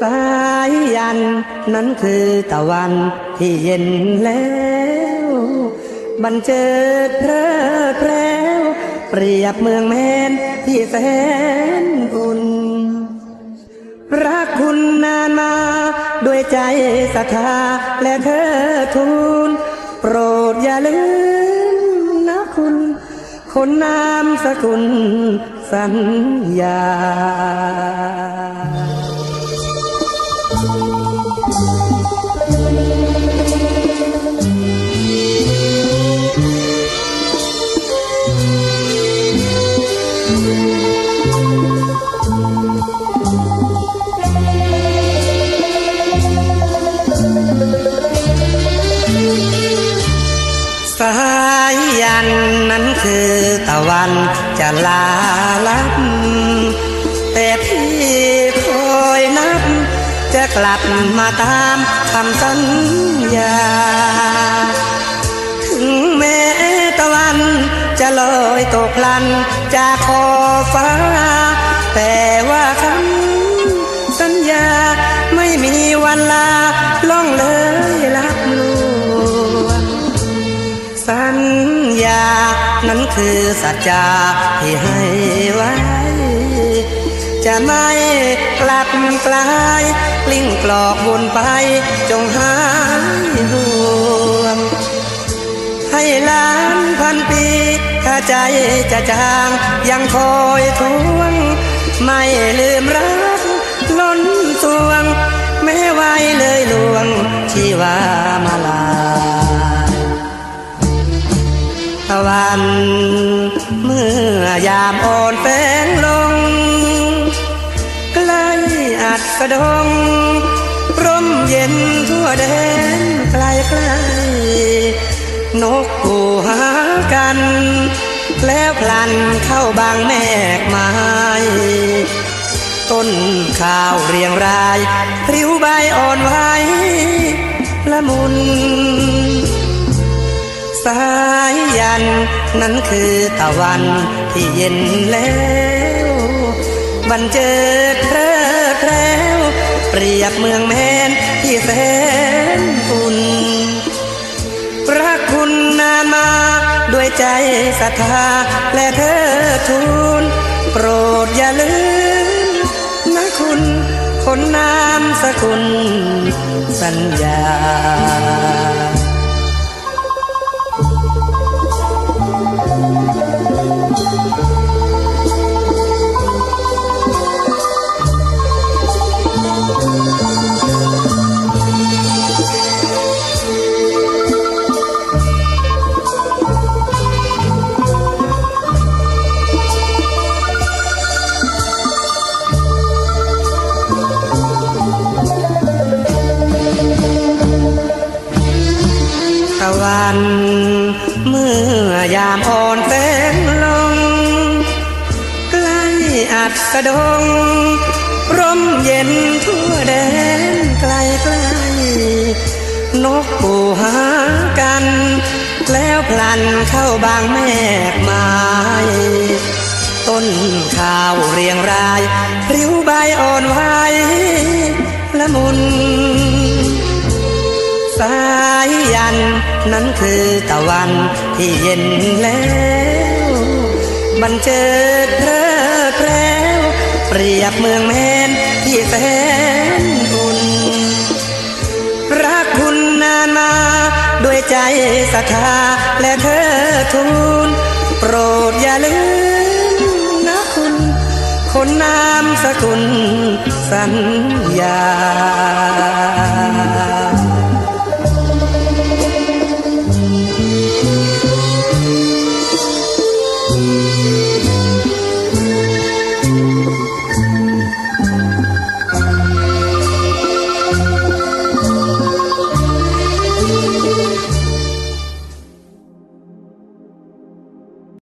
สายยัน นั้นคือตะวันที่เย็นแล้วบันเจิดเพลิดเพลวเปรียบเมืองแมนที่แสนอุ่นรักคุณนานมา ด้วยใจศรัทธาและเธอทูล โปรดอย่าลืมนะคุณ คนนามสกุลสัญญาันนั้นคือตะวันจะลาลับ แต่พี่คอยนับ จะกลับมาตามคำสัญญา ถึงแม้ตะวันจะลอยตกลันจากขอฟ้า คือสัจจาที่ให้ไว้ จะไม่กลับกลายกลิ้งกลอกวนไปจงหายห่วงให้ล้านพันปีถ้าใจจะจางยังคอยทวง ไม่ลืมรักล้นสวง แม้ไว้เลยลวงที่ว่า เมื่อยามอ่อนแฝงลง ใกล้อัดกระดงร่มเย็นทั่วแดนไกลไกลนกกูหากัน แล้วพลันเข้าบางแมกไม้ต้นข้าวเรียงรายพริ้วใบอ่อนไหวละมุนสายยัน นั้นคือตะวันที่เย็นแล้วบันเจิดเพลิดเพล้วเปรียบเมืองแมนที่แสนอุ่นรักคุณนานมาด้วยใจศรัทธาและเธอทูลโปรดอย่าลืมนะคุณคนนามสกุลสัญญา วัน เมื่อยามอ่อนแสงลงใกล้อัดกระดง ร่มเย็นทั่วแดนไกลไกลนกปูหากัน แล้วพลันเข้าบางแมกไม้ต้นข้าวเรียงราย ริ้วใบอ่อนไหวละมุน สายยัน นั้นคือตะวันที่เย็นแล้ว บันเจิดเพลิดเพลวเปรียบเมืองแมนที่แสนอุ่นรักคุณนานมาด้วยใจศรัทธาและเธอทูลโปรดอย่าลืมนะคุณ คนนามสกุลสัญญา